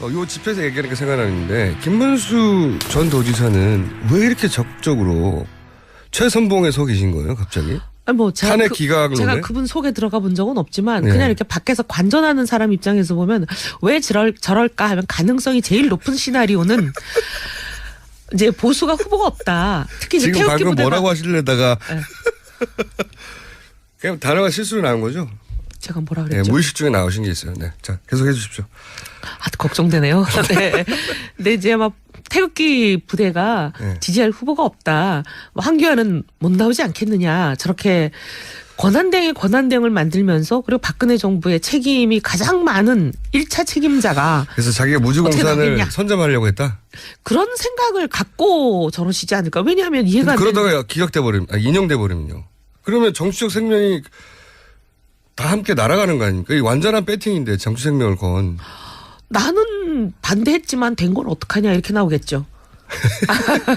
어, 요 집회에서 얘기하니까 생각나는데 김문수 전 도지사는 왜 이렇게 적극적으로 최선봉에 서 계신 거예요, 갑자기? 아니 뭐 제가 탄핵 그, 기각론에? 제가 그분 속에 들어가 본 적은 없지만 네. 그냥 이렇게 밖에서 관전하는 사람 입장에서 보면 왜 저럴 저럴까 하면 가능성이 제일 높은 시나리오는 이제 보수가 후보가 없다. 특히 이제 지금 방금 뭐라고 하시려다가 네. 그냥 단어가 실수로 나온 거죠? 제가 뭐라 네, 그랬죠? 무의식 중에 나오신 게 있어요. 네. 자, 계속 해 주십시오. 아, 걱정되네요. 네. 근데 이제 막 태극기 부대가 네. 지지할 후보가 없다. 뭐 한교안은 못 나오지 않겠느냐. 저렇게 권한대행의 권한대행을 만들면서 그리고 박근혜 정부의 책임이 가장 많은 1차 책임자가 그래서 자기가 무주공산을. 선점하려고 했다? 그런 생각을 갖고 저러시지 않을까. 왜냐하면 이해가 그러다가 기각돼 버리면, 아, 인용돼 버리면요. 그러면 정치적 생명이 다 함께 날아가는 거 아닙니까? 이 완전한 배팅인데 정치 생명을 건. 나는 반대했지만 된 건 어떡하냐 이렇게 나오겠죠.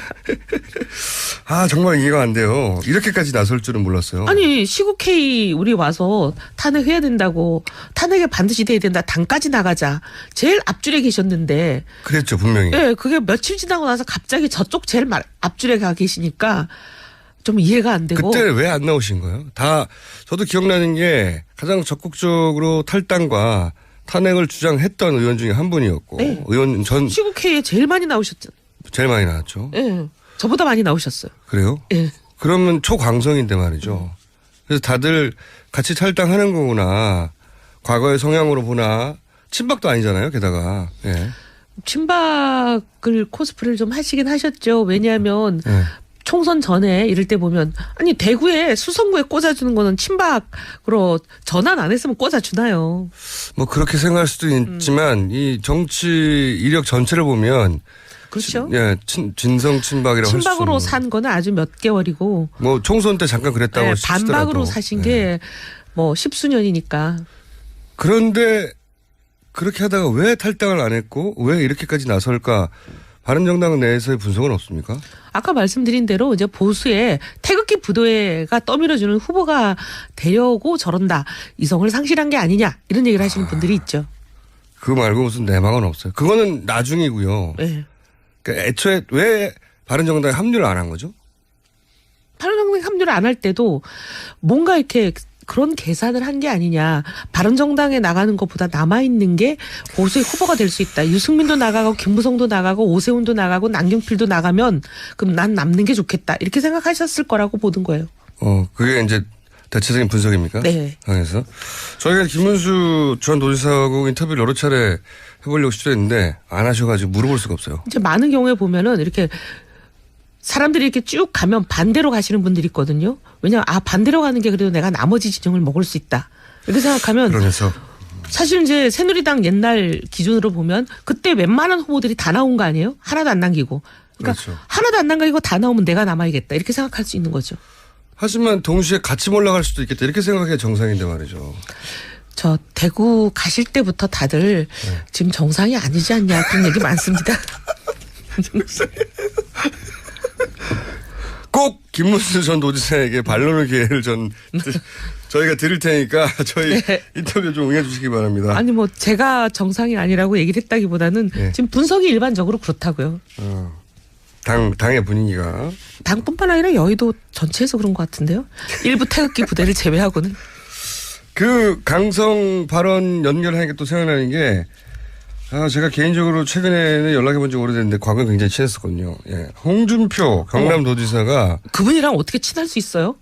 아, 정말 이해가 안 돼요. 이렇게까지 나설 줄은 몰랐어요. 아니 시국 회의 우리 와서 탄핵해야 된다고 탄핵에 반드시 돼야 된다 당까지 나가자 제일 앞줄에 계셨는데 그랬죠, 분명히. 예 그게 며칠 지나고 나서 갑자기 저쪽 제일 말- 앞줄에 가 계시니까 좀 이해가 안 되고 그때 왜 안 나오신 거예요? 다 저도 기억나는 게 가장 적극적으로 탈당과 탄핵을 주장했던 의원 중에 한 분이었고 네. 의원 전 시국 회의에 제일 많이 나오셨죠. 제일 많이 나왔죠. 예 저보다 많이 나오셨어요. 그래요? 예 그러면 초광성인데 말이죠. 그래서 다들 같이 탈당하는 거구나. 과거의 성향으로 보나 친박도 아니잖아요. 게다가 예. 친박을 코스프레를 좀 하시긴 하셨죠. 왜냐하면 예. 총선 전에 이럴 때 보면 아니 대구에 수성구에 꽂아주는 거는 친박으로 전환 안 했으면 꽂아주나요? 뭐 그렇게 생각할 수도 음. 있지만 이 정치 이력 전체를 보면 그렇죠. 예, 친, 진성 친박이라고 할수 친박으로. 산 거는 아주 몇 개월이고 뭐 총선 때 잠깐 그랬다고 네, 치더라도. 반박으로 사신 예. 게뭐 십수년이니까 그런데 그렇게 하다가 왜 탈당을 안 했고 왜 이렇게까지 나설까? 바른정당 내에서의 분석은 없습니까? 아까 말씀드린 대로 이제 보수의 태극기 부도회가 떠밀어주는 후보가 되려고 저런다 이성을 상실한 게 아니냐 이런 얘기를 하시는 분들이 있죠. 그거 말고 무슨 내막은 없어요. 그거는 나중이고요. 네. 그러니까 애초에 왜 바른정당에 합류를 안 한 거죠? 바른정당 합류를 안 할 때도 뭔가 이렇게 그런 계산을 한 게 아니냐. 바른정당에 나가는 것보다 남아있는 게 보수의 후보가 될 수 있다. 유승민도 나가고 김무성도 나가고 오세훈도 나가고 남경필도 나가면 그럼 난 남는 게 좋겠다. 이렇게 생각하셨을 거라고 보는 거예요. 어, 그게 이제 대체적인 분석입니까? 네. 당에서 저희가 김문수 전 도지사하고 인터뷰를 여러 차례 해보려고 시도했는데 안 하셔가지고 물어볼 수가 없어요. 이제 많은 경우에 보면은 이렇게 사람들이 이렇게 쭉 가면 반대로 가시는 분들이 있거든요. 왜냐하면 아 반대로 가는 게 그래도 내가 나머지 지정을 먹을 수 있다. 이렇게 생각하면 그러면서 사실 이제 새누리당 옛날 기준으로 보면 그때 웬만한 후보들이 다 나온 거 아니에요? 하나도 안 남기고. 그러니까 그렇죠. 하나도 안 남기고 다 나오면 내가 남아야겠다. 이렇게 생각할 수 있는 거죠. 하지만 동시에 같이 올라갈 수도 있겠다 이렇게 생각해야 정상인데 말이죠. 저 대구 가실 때부터 다들 네. 지금 정상이 아니지 않냐 그런 얘기 많습니다. 꼭 김문수 전 도지사에게 반론의 기회를 전 저희가 드릴 테니까 저희 네. 인터뷰 좀 응해 주시기 바랍니다. 아니 뭐 제가 정상이 아니라고 얘기를 했다기보다는 네. 지금 분석이 일반적으로 그렇다고요. 어, 당 당의 분위기가 당뿐만 아니라 여의도 전체에서 그런 것 같은데요. 일부 태극기 부대를 제외하고는 그 강성 발언 연결하니까 또 생각나는 게 아, 제가 개인적으로 최근에는 연락해 본 지 오래됐는데 과거에 굉장히 친했었거든요. 예. 홍준표 경남도지사가 그분이랑 어떻게 친할 수 있어요?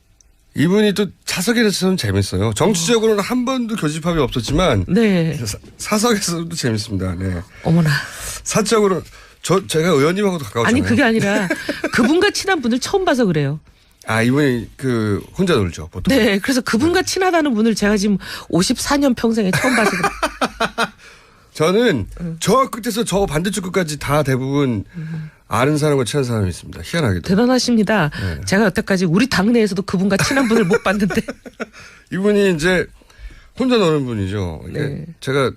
이분이 또 사석에서는 재밌어요. 정치적으로는 한 번도 교집합이 없었지만 네. 사- 사석에서도 재밌습니다. 네. 어머나. 사적으로 저 제가 의원님하고도 가까웠잖아요. 아니 그게 아니라 그분과 친한 분을 처음 봐서 그래요. 아 이분이 그 혼자 놀죠 보통. 네, 그래서 그분과 친하다는 분을 제가 지금 54년 평생에 처음 봐서 그래요. 저는 저 끝에서 저 반대쪽 끝까지 다 대부분 아는 사람과 친한 사람이 있습니다. 희한하게도. 대단하십니다. 네. 제가 여태까지 우리 당내에서도 그분과 친한 분을 못 봤는데. 이분이 이제 혼자 노는 분이죠. 이게 네. 제가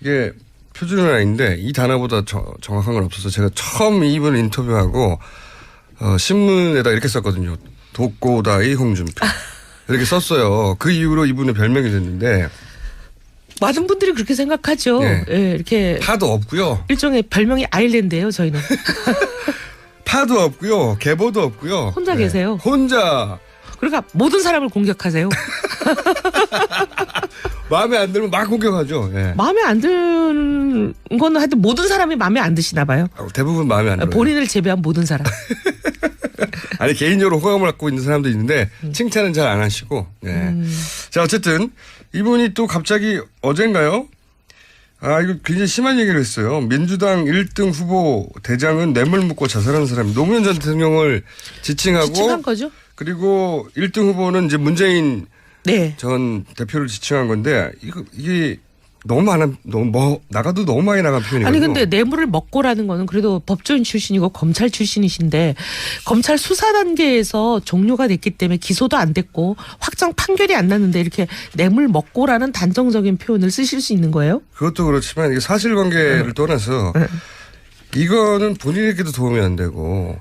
이게 표준은 아닌데 이 단어보다 저- 정확한 건 없어서 제가 처음 이분을 인터뷰하고 어, 신문에다 이렇게 썼거든요. 독고다이 홍준표 이렇게 썼어요. 그 이후로 이분의 별명이 됐는데 많은 분들이 그렇게 생각하죠. 네. 예, 이렇게 파도 없고요. 일종의 별명이 아일랜드예요. 저희는 파도 없고요. 계보도 없고요. 혼자 계세요? 혼자 그러니까 모든 사람을 공격하세요. 마음에 안 들면 막 공격하죠. 예. 마음에 안 드는 거는 하여튼 모든 사람이 마음에 안 드시나 봐요. 아, 대부분 마음에 안 들어요. 본인을 제외한 모든 사람. 아니 개인적으로 호감을 갖고 있는 사람도 있는데 칭찬은 잘 안 하시고. 예. 자 어쨌든 이분이 또 갑자기 어젠가요? 아 이거 굉장히 심한 얘기를 했어요. 민주당 1등 후보 대장은 뇌물 묻고 자살한 사람 노무현 전 대통령을 지칭하고 지칭한 거죠? 그리고 1등 후보는 이제 문재인 네. 전 대표를 지칭한 건데 이거 이게 너무 많아 너무 뭐 나가도 너무 많이 나간 표현이거든요. 아니 근데 뇌물을 먹고라는 거는 그래도 법조인 출신이고 검찰 출신이신데 검찰 수사 단계에서 종료가 됐기 때문에 기소도 안 됐고 확정 판결이 안 났는데 이렇게 뇌물 먹고라는 단정적인 표현을 쓰실 수 있는 거예요? 그것도 그렇지만 이게 사실관계를 떠나서 이거는 본인에게도 도움이 안 되고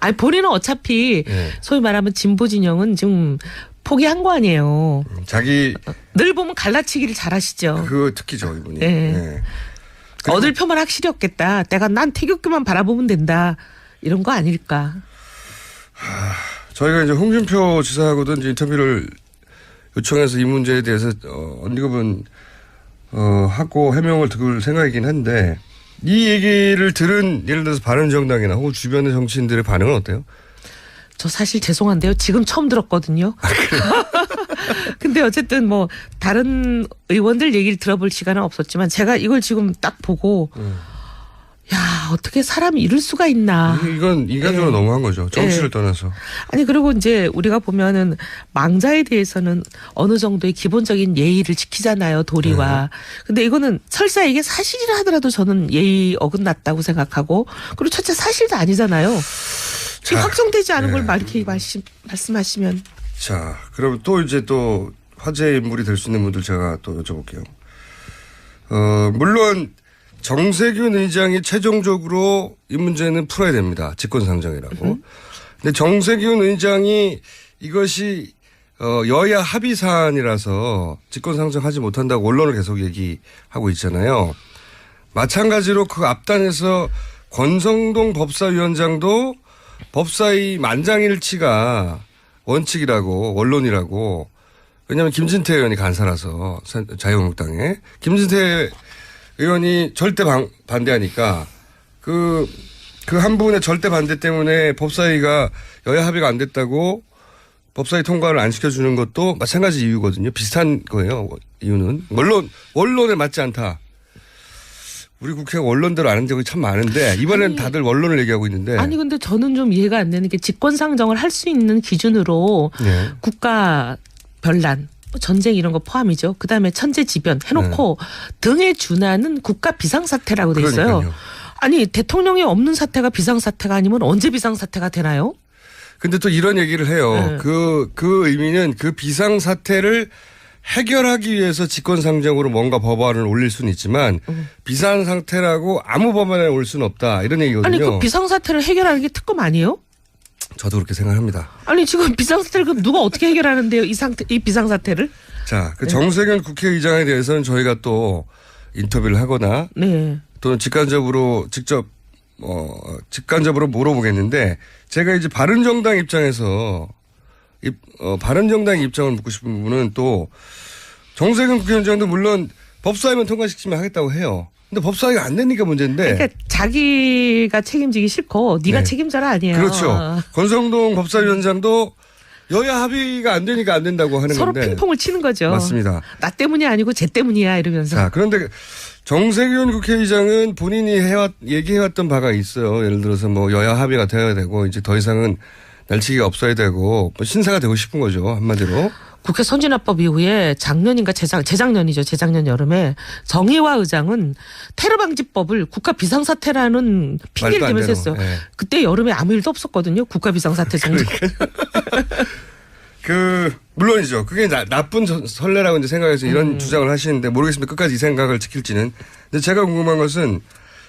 아니 본인은 어차피 예. 소위 말하면 진보 진영은 지금 포기한 거 아니에요. 자기 늘 보면 갈라치기를 잘하시죠. 그 특기죠 이분이. 네. 예. 그리고- 얻을 표만 확실히 없겠다. 내가 난 태극기만 바라보면 된다. 이런 거 아닐까. 저희가 이제 홍준표 지사하고도 이제 인터뷰를 요청해서 이 문제에 대해서 어, 언급은 어, 하고 해명을 들을 생각이긴 한데 이 얘기를 들은 예를 들어서 바른정당이나 혹은 주변의 정치인들의 반응은 어때요? 저 사실 죄송한데요. 지금 처음 들었거든요. 근데 어쨌든 뭐 다른 의원들 얘기를 들어볼 시간은 없었지만 제가 이걸 지금 딱 보고 야 어떻게 사람이 이럴 수가 있나. 이- 이건 인간적으로 네. 너무한 거죠. 정치를 네. 떠나서. 아니 그리고 이제 우리가 보면은 망자에 대해서는 어느 정도의 기본적인 예의를 지키잖아요 도리와. 근데 이거는 설사 이게 사실이라 하더라도 저는 예의 어긋났다고 생각하고 그리고 첫째 사실도 아니잖아요. 지금 자, 확정되지 않은 걸 네. 막 이렇게 말씀, 말씀하시면 자, 그럼 또 이제 또 화제 인물이 될 수 있는 분들 제가 또 여쭤볼게요. 어, 물론 정세균 의장이 최종적으로 이 문제는 풀어야 됩니다. 직권상정이라고. 근데 정세균 의장이 이것이 어, 여야 합의 사안이라서 직권상정하지 못한다고 언론을 계속 얘기하고 있잖아요. 마찬가지로 그 앞단에서 권성동 법사위원장도 법사위 만장일치가 원칙이라고 원론이라고 왜냐하면 김진태 의원이 간사라서 사- 자유한국당에 김진태 의원이 절대 방- 반대하니까 그 그 한 분의 절대 반대 때문에 법사위가 여야 합의가 안 됐다고 법사위 통과를 안 시켜주는 것도 마찬가지 이유거든요. 비슷한 거예요. 이유는 원론 원론에 맞지 않다. 우리 국회가 원론대로 아는 적이 참 많은데 이번엔 아니, 다들 원론을 얘기하고 있는데 아니 근데 저는 좀 이해가 안 되는 게 직권 상정을 할 수 있는 기준으로 네. 국가 별난 뭐 전쟁 이런 거 포함이죠. 그다음에 천재지변 해놓고 등에 준하는 국가 비상사태라고 돼 있어요. 네. 그러니까요. 아니 대통령이 없는 사태가 비상사태가 아니면 언제 비상사태가 되나요? 근데 또 이런 얘기를 해요. 네. 그, 그 의미는 그 비상 사태를 해결하기 위해서 직권상정으로 뭔가 법안을 올릴 수는 있지만 비상 상태라고 아무 법안에 올 수는 없다 이런 얘기거든요. 아니 그 비상 사태를 해결하는 게 특검 아니에요? 저도 그렇게 생각합니다. 아니 지금 비상 사태를 그럼 누가 어떻게 해결하는데요? 이 상태 이 비상 사태를? 자, 네. 그 정세균 국회의장에 대해서는 저희가 또 인터뷰를 하거나 네. 또는 직간접으로 직접 어 직간접으로 물어보겠는데 제가 이제 바른 정당 입장에서 입, 어, 바른정당 입장을 묻고 싶은 부분은 또 정세균 국회의장도 물론 법사위만 통과시키면 하겠다고 해요. 근데 법사위가 안 되니까 문제인데 그러니까 자기가 책임지기 싫고 네가 네. 책임져라 아니에요. 그렇죠. 권성동 법사위원장도 여야 합의가 안 되니까 안 된다고 하는 서로 건데 핑퐁을 치는 거죠. 맞습니다. 나 때문이 아니고 쟤 때문이야 이러면서. 자, 그런데 정세균 국회의장은 본인이 해왔, 얘기해왔던 바가 있어요. 예를 들어서 뭐 여야 합의가 되어야 되고 이제 더 이상은 날치기가 없어야 되고 뭐 신사가 되고 싶은 거죠. 한마디로. 국회 선진화법 이후에 작년인가 재작 재작년이죠. 재작년 여름에 정의화 의장은 테러 방지법을 국가 비상사태라는 핑계를 대면서 했어요. 예. 그때 여름에 아무 일도 없었거든요. 국가 비상사태 정도. 그 물론이죠. 그게 나, 나쁜 저- 선례라고 이제 생각해서 이런 주장을 하시는데 모르겠습니다. 끝까지 이 생각을 지킬지는. 근데 제가 궁금한 것은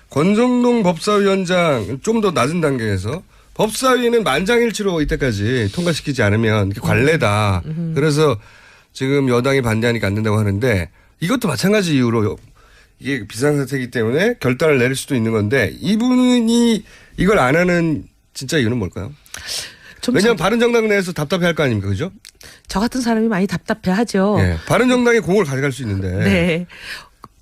권성동 법사위원장 좀 더 낮은 단계에서 법사위는 만장일치로 이때까지 통과시키지 않으면 관례다. 그래서 지금 여당이 반대하니까 안 된다고 하는데 이것도 마찬가지 이유로 이게 비상사태이기 때문에 결단을 내릴 수도 있는 건데 이분이 이걸 안 하는 진짜 이유는 뭘까요? 좀 왜냐하면 저, 바른정당 내에서 답답해 할 거 아닙니까? 그죠? 저 같은 사람이 많이 답답해 하죠. 예. 바른정당이 공을 가져갈 수 있는데. 네.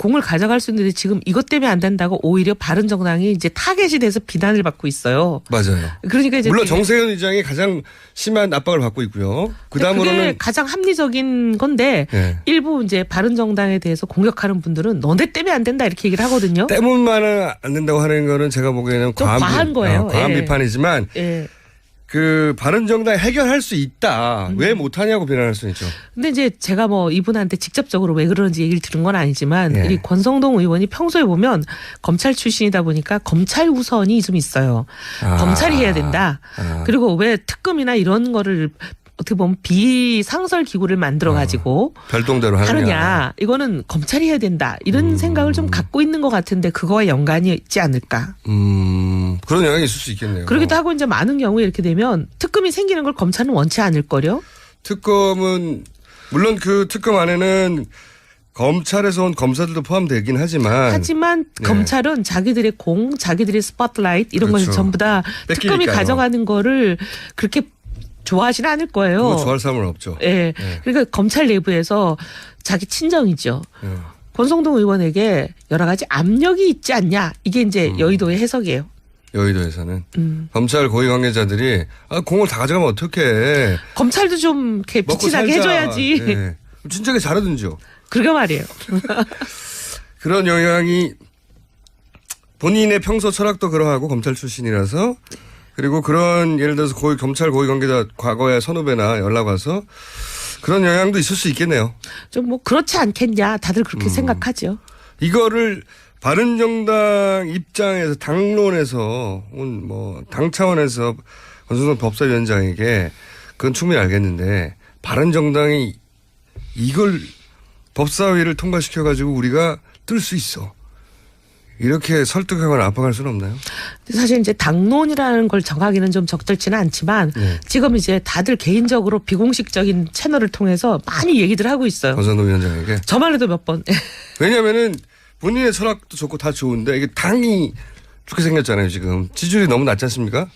공을 가져갈 수 있는데 지금 이것 때문에 안 된다고 오히려 바른 정당이 이제 타겟이 돼서 비난을 받고 있어요. 맞아요. 그러니까 이제 물론 되게- 정세현 의장이 가장 심한 압박을 받고 있고요. 그 근데 그게 다음으로는 가장 합리적인 건데 예. 일부 이제 바른 정당에 대해서 공격하는 분들은 너네 때문에 안 된다 이렇게 얘기를 하거든요. 때문만은 안 된다고 하는 거는 제가 보기에는 좀 과한, 과한 비- 거예요. 어, 과한 예. 비판이지만 예. 그 바른정당 해결할 수 있다. 음. 왜 못하냐고 비난할 수 있죠. 근데 이제 제가 뭐 이분한테 직접적으로 왜 그러는지 얘기를 들은 건 아니지만 예. 이 권성동 의원이 평소에 보면 검찰 출신이다 보니까 검찰 우선이 좀 있어요. 아. 검찰이 해야 된다. 아. 그리고 왜 특검이나 이런 거를 어떻게 보면 비상설 기구를 만들어 가지고 별동대로 하느냐. 하느냐 이거는 검찰이 해야 된다 이런 음. 생각을 좀 갖고 있는 것 같은데 그거와 연관이 있지 않을까 음, 그런 영향이 있을 수 있겠네요. 그러기도 하고 이제 많은 경우에 이렇게 되면 특검이 생기는 걸 검찰은 원치 않을 거려 특검은 물론 그 특검 안에는 검찰에서 온 검사들도 포함되긴 하지만 하지만 네. 검찰은 자기들의 공 자기들의 스포트라이트 이런 그렇죠. 것을 전부 다 특검이. 가져가는 거를 그렇게 좋아하지는 않을 거예요 좋아할 사람은 없죠. 예 네. 그러니까 검찰 내부에서 자기 친정이죠 예. 권성동 의원에게 여러 가지 압력이 있지 않냐 이게 이제 음. 여의도의 해석이에요. 여의도에서는 음. 검찰 고위 관계자들이 아, 공을 다 가져가면 어떡해. 검찰도 좀 이렇게 빛이 나게. 해줘야지. 예. 진작에 잘하든지요. 그러게 말이에요. 그런 영향이 본인의 평소 철학도 그러하고 검찰 출신이라서 그리고 그런 예를 들어서 고위 검찰 고위 관계자 과거에 선후배나 연락 와서 그런 영향도 있을 수 있겠네요. 좀 뭐 그렇지 않겠냐 다들 음. 그렇게 생각하죠. 이거를 바른정당 입장에서 당론에서 뭐당 차원에서 권순성 법사위원장에게 그건 충분히 알겠는데 바른정당이 이걸 법사위를 통과시켜 가지고 우리가 뜰 수 있어. 이렇게 설득하거나 압박할 수는 없나요? 사실 이제 당론이라는 걸 정하기는 좀 적절치는 않지만 네. 지금 이제 다들 개인적으로 비공식적인 채널을 통해서 많이 얘기들 하고 있어요. 권선동 위원장에게. 저만 해도 몇 번. 왜냐면은 본인의 철학도 좋고 다 좋은데 이게 당이 좋게 생겼잖아요, 지금. 지지율이 너무 낮지 않습니까?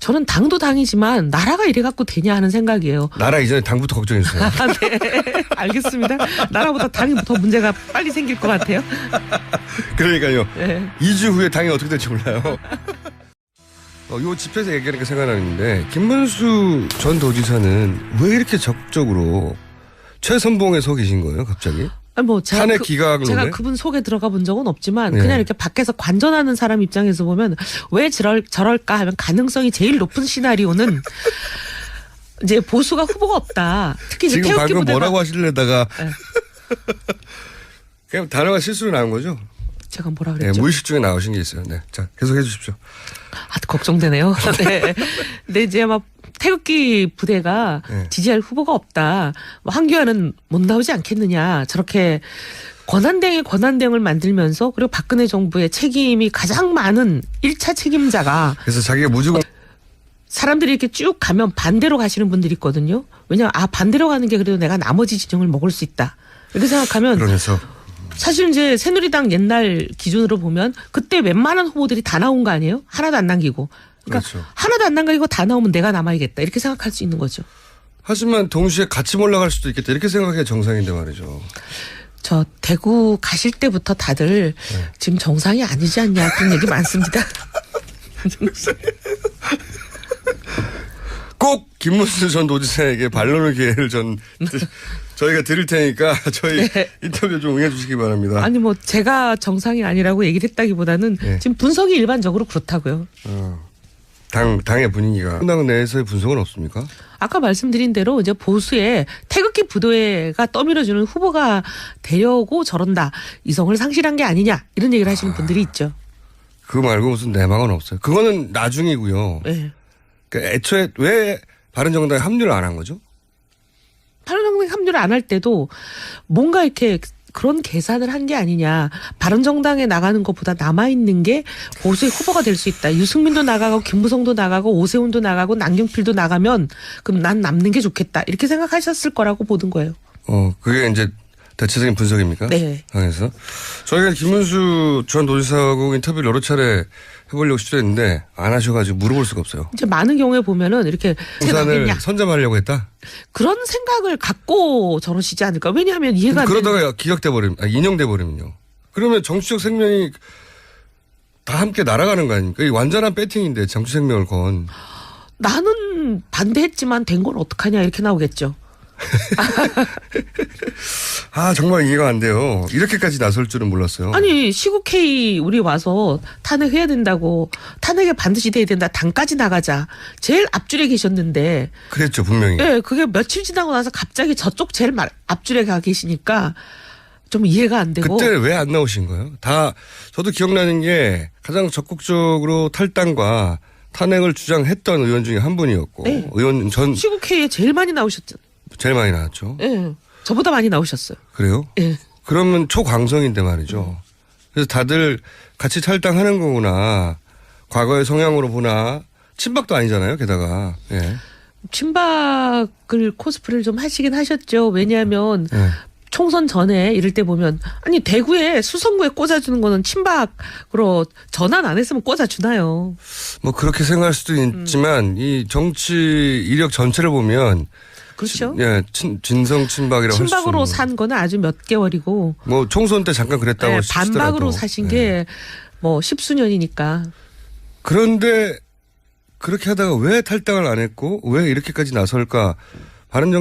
저는 당도 당이지만 나라가 이래 갖고 되냐 하는 생각이에요. 나라 이전에 당부터 걱정했어요. 아, 네. 알겠습니다. 나라보다 당이 더 문제가 빨리 생길 것 같아요. 그러니까요. 네. 2주 후에 당이 어떻게 될지 몰라요. 어, 요 집회에서 얘기하니까 생각나는데 김문수 전 도지사는 왜 이렇게 적극적으로 최선봉에 서 계신 거예요, 갑자기? 아니 뭐 제가 탄핵 그- 기각론에? 제가 그분 속에 들어가 본 적은 없지만 네. 그냥 이렇게 밖에서 관전하는 사람 입장에서 보면 왜 저럴 저럴까 하면 가능성이 제일 높은 시나리오는 이제 보수가 후보가 없다. 특히 이제 지금 방금 뭐라고 하시려다가 네. 그냥 단어가 실수로 나온 거죠? 제가 뭐라 네, 그랬죠? 무의식 중에 나오신 게 있어요. 네. 자, 계속 해 주십시오. 아, 걱정되네요. 네. 근데 이제 막 태극기 부대가 네. 지지할 후보가 없다. 뭐 한교안은 못 나오지 않겠느냐. 저렇게 권한대행의 권한대행을 만들면서 그리고 박근혜 정부의 책임이 가장 많은 1차 책임자가 그래서 자기가 무조건 사람들이 이렇게 쭉 가면 반대로 가시는 분들이 있거든요. 왜냐하면 아 반대로 가는 게 그래도 내가 나머지 지정을 먹을 수 있다. 이렇게 생각하면 그러면서 사실 이제 새누리당 옛날 기준으로 보면 그때 웬만한 후보들이 다 나온 거 아니에요? 하나도 안 남기고. 그러니까 그렇죠. 하나도 안 남기고 다 나오면 내가 남아야겠다. 이렇게 생각할 수 있는 거죠. 하지만 동시에 같이 몰라갈 수도 있겠다. 이렇게 생각해야 정상인데 말이죠. 저 대구 가실 때부터 다들 네. 지금 정상이 아니지 않냐 그런 얘기 많습니다. 꼭 김문수 전 도지사에게 반론의 기회를 전 저희가 드릴 테니까 저희 네. 인터뷰 좀 응해주시기 바랍니다. 아니 뭐 제가 정상이 아니라고 얘기를 했다기보다는 네. 지금 분석이 일반적으로 그렇다고요. 어, 당 당의 분위기가 당 내에서의 분석은 없습니까? 아까 말씀드린 대로 이제 보수의 태극기 부도회가 떠밀어주는 후보가 되려고 저런다 이성을 상실한 게 아니냐 이런 얘기를 하시는 분들이 있죠. 그거 말고 무슨 내막은 없어요. 그거는 나중이고요. 네. 그러니까 애초에 왜 바른정당에 합류를 안 한 거죠? 바른정당 합류를 안 할 때도 뭔가 이렇게 그런 계산을 한 게 아니냐. 바른정당에 나가는 것보다 남아있는 게 보수의 후보가 될 수 있다. 유승민도 나가고 김무성도 나가고 오세훈도 나가고 남경필도 나가면 그럼 난 남는 게 좋겠다. 이렇게 생각하셨을 거라고 보는 거예요. 어, 그게 이제 대체적인 분석입니까? 네. 당에서 저희가 김문수 전 도지사하고 인터뷰를 여러 차례 해보려고 시도했는데 안 하셔가지고 물어볼 수가 없어요. 이제 많은 경우에 보면은 이렇게 생각했냐 선점하려고 했다. 그런 생각을 갖고 저러시지 않을까? 왜냐하면 이해가 안 되는 그러다가 기각돼 버리면 아, 인용돼 버리면요. 그러면 정치적 생명이 다 함께 날아가는 거 아닙니까? 이 완전한 배팅인데 정치 생명을 건. 나는 반대했지만 된 건 어떡하냐 이렇게 나오겠죠. 아 정말 이해가 안 돼요. 이렇게까지 나설 줄은 몰랐어요. 아니 시국 회의 우리 와서 탄핵해야 된다고 탄핵에 반드시 돼야 된다 당까지 나가자 제일 앞줄에 계셨는데 그랬죠 분명히. 예 그게 며칠 지나고 나서 갑자기 저쪽 제일 말- 앞줄에 가 계시니까 좀 이해가 안 되고 그때 왜 안 나오신 거예요? 다 저도 기억나는 게 가장 적극적으로 탈당과 탄핵을 주장했던 의원 중에 한 분이었고 네. 의원 전 시국 회의에 제일 많이 나오셨죠. 제일 많이 나왔죠. 예 저보다 많이 나오셨어요. 그래요? 예 그러면 초광성인데 말이죠. 그래서 다들 같이 탈당하는 거구나. 과거의 성향으로 보나 친박도 아니잖아요. 게다가 예. 친박을 코스프레를 좀 하시긴 하셨죠. 왜냐하면 예. 총선 전에 이럴 때 보면 아니 대구에 수성구에 꽂아주는 거는 친박으로 전환 안 했으면 꽂아주나요? 뭐 그렇게 생각할 수도 있지만 이 정치 이력 전체를 보면 그렇죠. 예, 친, 진성 친박이라고 친박으로. 산 거는 아주 몇 개월이고 뭐 총선 때 잠깐 그랬다고 네, 치더라도. 반박으로 사신 예. 게뭐 십수년이니까 그런데 그렇게 하다가 왜 탈당을 안 했고 왜 이렇게까지 나설까? 바른